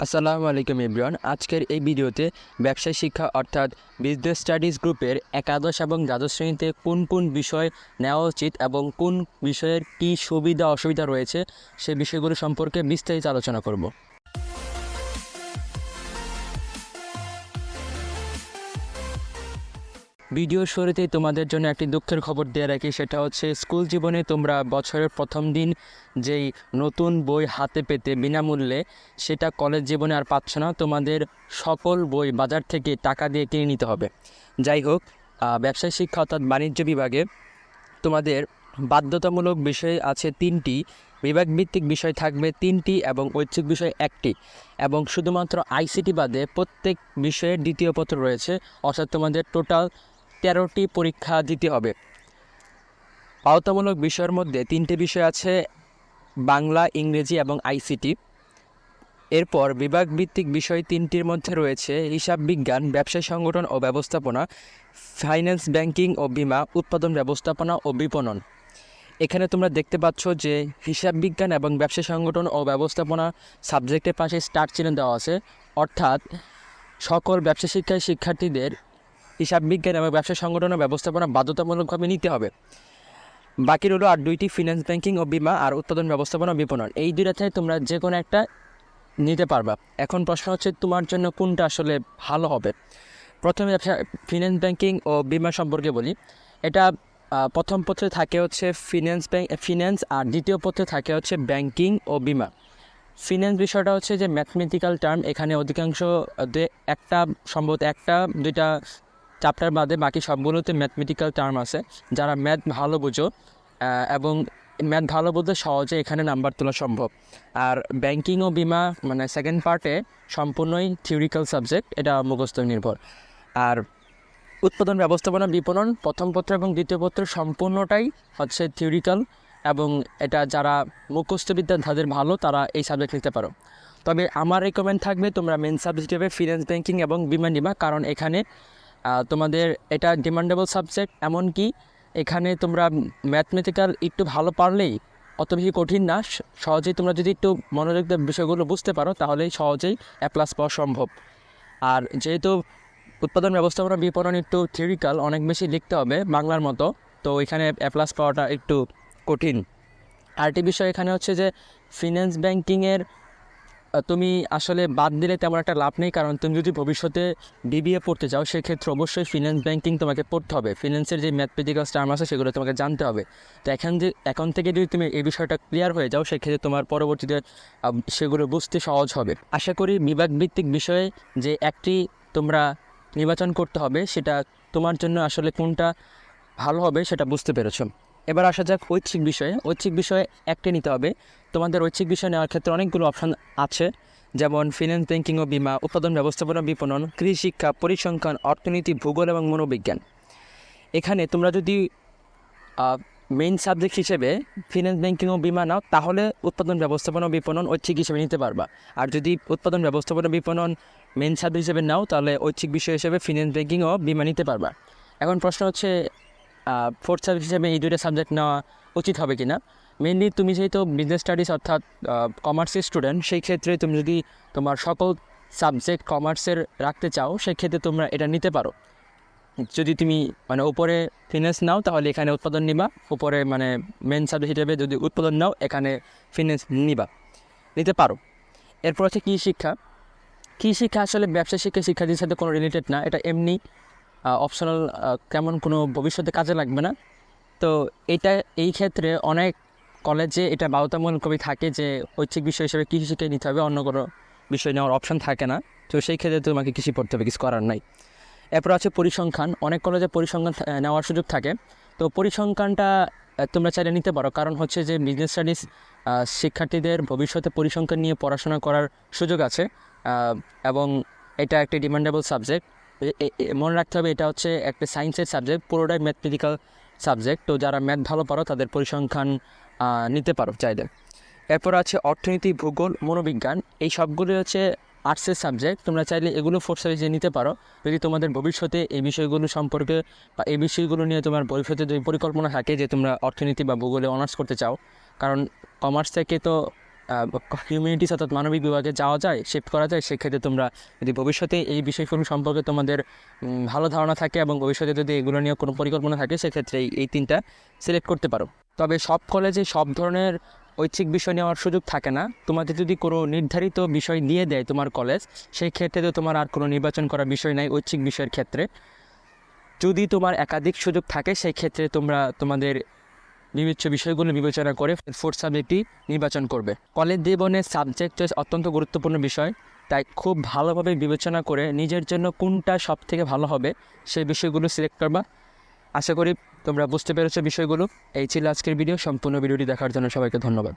আসসালামু আলাইকুম ইব্রিয়ান আজকের এই ভিডিওতে ব্যবসায় শিক্ষা অর্থাৎ বিজনেস স্টাডিজ গ্রুপের একাদশ এবং দ্বাদশ শ্রেণীতে কোন কোন বিষয় নেওয়া উচিত এবং কোন বিষয়ের কী সুবিধা অসুবিধা রয়েছে সে বিষয়গুলো সম্পর্কে বিস্তারিত আলোচনা করব। ভিডিও শুরুতেই তোমাদের জন্য একটি দুঃখের খবর দিয়ে রাখি, সেটা হচ্ছে স্কুল জীবনে তোমরা বছরের প্রথম দিন যেই নতুন বই হাতে পেতে বিনামূল্যে, সেটা কলেজ জীবনে আর পাচ্ছ না, তোমাদের সকল বই বাজার থেকে টাকা দিয়ে কিনে নিতে হবে। যাই হোক ব্যবসায় শিক্ষা অর্থাৎ বাণিজ্য বিভাগে তোমাদের বাধ্যতামূলক বিষয় আছে তিনটি, বিভাগভিত্তিক বিষয় থাকবে তিনটি এবং ঐচ্ছিক বিষয় একটি এবং শুধুমাত্র আইসিটি বাদে প্রত্যেক বিষয়ের দ্বিতীয় পত্র রয়েছে, অর্থাৎ তোমাদের টোটাল তেরোটি পরীক্ষা দিতে হবে। আওতামূলক বিষয়ের মধ্যে তিনটে বিষয় আছে, বাংলা, ইংরেজি এবং আইসিটি। এরপর বিভাগভিত্তিক বিষয় তিনটির মধ্যে রয়েছে, হিসাব বিজ্ঞান, ব্যবসায় সংগঠন ও ব্যবস্থাপনা, ফাইন্যান্স, ব্যাংকিং ও বীমা, উৎপাদন ব্যবস্থাপনা ও বিপণন। এখানে তোমরা দেখতে পাচ্ছ যে হিসাব বিজ্ঞান এবং ব্যবসা সংগঠন ও ব্যবস্থাপনা সাবজেক্টের পাশে স্টার চিহ্ন দেওয়া আছে। অর্থাৎ সকল ব্যবসা শিক্ষায় শিক্ষার্থীদের হিসাব বিজ্ঞান এবং ব্যবসা সংগঠন ও ব্যবস্থাপনা বাধ্যতামূলকভাবে নিতে হবে। বাকি রইল আর দুইটি ফিনান্স ব্যাংকিং ও বীমা আর উৎপাদন ব্যবস্থাপনা বিপণন। এই দুইটাতে তোমরা যে কোনো একটা নিতে পারবা। এখন প্রশ্ন হচ্ছে, তোমার জন্য কোনটা আসলে ভালো হবে? প্রথমে ব্যবসা ফিনান্স ব্যাংকিং ও বীমা সম্পর্কে বলি। এটা প্রথম পত্রে থাকে হচ্ছে ফিনান্স ব্যাংক ফিনান্স আর দ্বিতীয় পত্রে থাকে হচ্ছে ব্যাংকিং ও বীমা। ফিনান্স বিষয়টা হচ্ছে যে ম্যাথমেটিক্যাল টার্ম এখানে অধিকাংশ একটা, সম্ভবত একটা, দুইটা চ্যাপ্টার বাদে বাকি সবগুলোতে ম্যাথমেটিক্যাল টার্ম আছে, যারা ম্যাথ ভালো বুঝো এবং ম্যাথ ভালো বলতে সহজে এখানে নাম্বার তোলা সম্ভব। আর ব্যাংকিং ও বীমা মানে সেকেন্ড পার্টে সম্পূর্ণই থিওরিক্যাল সাবজেক্ট এটা মুখস্থ নির্ভর। আর উৎপাদন, ব্যবস্থাপনা, বিপণন, প্রথম পত্র এবং দ্বিতীয় পত্র সম্পূর্ণটাই হচ্ছে থিওরিক্যাল এবং এটা যারা মুখস্থবিদ্যা যাদের ভালো, তারা এই সাবজেক্ট নিতে পারো। তবে আমার রেকমেন্ড থাকবে তোমরা মেন সাবজেক্ট হিসেবে ফিনান্স ব্যাংকিং এবং বিমা নিবা, কারণ এখানে তোমাদের এটা ডিমান্ডেবল সাবজেক্ট এমনকি এখানে তোমরা ম্যাথমেটিক্যাল একটু ভালো পারলেই অত বেশি কঠিন না। সহজেই তোমরা যদি একটু মনোযোগ বিষয়গুলো বুঝতে পারো, তাহলেই সহজেই অ্যাপ্লাস পাওয়া সম্ভব। আর যেহেতু উৎপাদন ব্যবস্থাপনা বিপণন একটু থিওরিক্যাল অনেক বেশি লিখতে হবে বাংলার মতো, তো এখানে অ্যাপ্লাস পাওয়াটা একটু কঠিন। আরেকটি বিষয় এখানে হচ্ছে যে ফিনান্স ব্যাংকিংয়ের তুমি আসলে বাদ দিলে তেমন একটা লাভ নেই, কারণ তুমি যদি ভবিষ্যতে বিবিএ পড়তে চাও সেক্ষেত্রে অবশ্যই ফিনান্স ব্যাংকিং তোমাকে পড়তে হবে। ফিনান্সের যে ম্যাথমেটিক্যাল টার্ম আছে, সেগুলো তোমাকে জানতে হবে। তো এখন যে, এখন থেকে যদি তুমি এই বিষয়টা ক্লিয়ার হয়ে যাও, সেক্ষেত্রে তোমার পরবর্তীতে সেগুলো বুঝতে সহজ হবে। আশা করি বিভাগভিত্তিক বিষয়ে যে একটি তোমরা নির্বাচন করতে হবে, সেটা তোমার জন্য আসলে কোনটা ভালো হবে, সেটা বুঝতে পেরেছ। এবার আসা যাক ঐচ্ছিক বিষয়ে। ঐচ্ছিক বিষয়ে একটি নিতে হবে। তোমাদের ঐচ্ছিক বিষয় নেওয়ার ক্ষেত্রে অনেকগুলো অপশান আছে, যেমন ফিনান্স ব্যাংকিং ও বীমা, উৎপাদন ব্যবস্থাপনা বিপণন, কৃষি, শিক্ষা, পরিসংখ্যান, অর্থনীতি, ভূগোল এবং মনোবিজ্ঞান। এখানে তোমরা যদি মেইন সাবজেক্ট হিসেবে ফিনান্স ব্যাংকিং ও বীমা নাও, তাহলে উৎপাদন ব্যবস্থাপনা বিপণন ঐচ্ছিক হিসেবে নিতে পারবা। আর যদি উৎপাদন ব্যবস্থাপনা বিপণন মেইন সাবজেক্ট হিসেবে নাও, তাহলে ঐচ্ছিক বিষয় হিসেবে ফিনান্স ব্যাংকিং ও বীমা নিতে পারবা। এখন প্রশ্ন হচ্ছে ফোর্থ সাবজেক্ট হিসেবে এই দুইটা সাবজেক্ট নেওয়া উচিত হবে কি না মেনলি তুমি যেহেতু বিজনেস স্টাডিজ অর্থাৎ কমার্সের স্টুডেন্ট সেই ক্ষেত্রে তুমি যদি তোমার সকল সাবজেক্ট কমার্সের রাখতে চাও, সেক্ষেত্রে তোমরা এটা নিতে পারো। যদি তুমি মানে উপরে ফিনান্স নাও, তাহলে এখানে উৎপাদন নিবা। উপরে মানে মেন সাবজেক্ট হিসেবে যদি উৎপাদন নাও, এখানে ফিনান্স নিবা। নিতে পারো। এরপর হচ্ছে কী শিক্ষা? কী শিক্ষা? আসলে ব্যবসা শিক্ষা শিক্ষার্থীর সাথে কোনো রিলেটেড না। এটা এমনি অপশনাল তেমন কোনো ভবিষ্যতে কাজে লাগবে না। তো এটা, এই ক্ষেত্রে অনেক কলেজে এটা বাধ্যতামূলক কবি থাকে যে ঐচ্ছিক বিষয় হিসেবে কৃষি শিক্ষায় নিতে হবে, অন্য কোনো বিষয় নেওয়ার অপশন থাকে না। তো সেই ক্ষেত্রে তোমাকে কৃষি পড়তে হবে, কিছু করার নাই। এরপর আছে পরিসংখ্যান। অনেক কলেজে পরিসংখ্যান নেওয়ার সুযোগ থাকে। তো পরিসংখ্যানটা তোমরা চাইলে নিতে পারো। কারণ হচ্ছে যে বিজনেস স্টাডিজ শিক্ষার্থীদের ভবিষ্যতে পরিসংখ্যান নিয়ে পড়াশোনা করার সুযোগ আছে। এবং এটা একটি ডিমান্ডেবল সাবজেক্ট মনে রাখতে হবে এটা হচ্ছে একটা সায়েন্সের সাবজেক্ট পুরোটাই ম্যাথমেটিক্যাল সাবজেক্ট তো যারা ম্যাথ ভালো পারো তাদের পরিসংখ্যান নিতে পারো চাইলে। এরপর আছে অর্থনীতি, ভূগোল, মনোবিজ্ঞান, এই সবগুলো হচ্ছে আর্টসের সাবজেক্ট তোমরা চাইলে এগুলো ফোর্থ সাবজেক্টে নিতে পারো। যদি তোমাদের ভবিষ্যতে এই বিষয়গুলো সম্পর্কে বা এই বিষয়গুলো নিয়ে তোমার ভবিষ্যতে যদি পরিকল্পনা থাকে যে তোমরা অর্থনীতি বা ভূগোলে অনার্স করতে চাও, কারণ কমার্স থেকে তো হিউম্যানিটিস অর্থাৎ মানবিক বিভাগে যাওয়া যায় শিফট করা যায়, সেক্ষেত্রে তোমরা যদি ভবিষ্যতে এই বিষয়গুলো সম্পর্কে তোমাদের ভালো ধারণা থাকে এবং ভবিষ্যতে যদি এগুলো নিয়ে কোনো পরিকল্পনা থাকে, সেক্ষেত্রে এই- তিনটা সিলেক্ট করতে পারো। তবে সব কলেজে সব ধরনের ঐচ্ছিক বিষয় নেওয়ার সুযোগ থাকে না। তোমাদের যদি কোনো নির্ধারিত বিষয় দিয়ে দেয় তোমার কলেজ সেই ক্ষেত্রে তো তোমার আর কোনো নির্বাচন করার বিষয় নাই ঐচ্ছিক বিষয়ের ক্ষেত্রে। যদি তোমার একাধিক সুযোগ থাকে সেই ক্ষেত্রে তোমরা তোমাদের বিবেচ্য বিষয়গুলো বিবেচনা করে ফোর্থ সাবজেক্টটি নির্বাচন করবে। কলেজ জীবনের সাবজেক্ট চয়েস অত্যন্ত গুরুত্বপূর্ণ বিষয়, তাই খুব ভালোভাবে বিবেচনা করে নিজের জন্য কোনটা সব থেকে ভালো হবে সেই বিষয়গুলো সিলেক্ট করবা। আশা করি তোমরা বুঝতে পেরেছ বিষয়গুলো। এই ছিল আজকের ভিডিও সম্পূর্ণ ভিডিওটি দেখার জন্য সবাইকে ধন্যবাদ।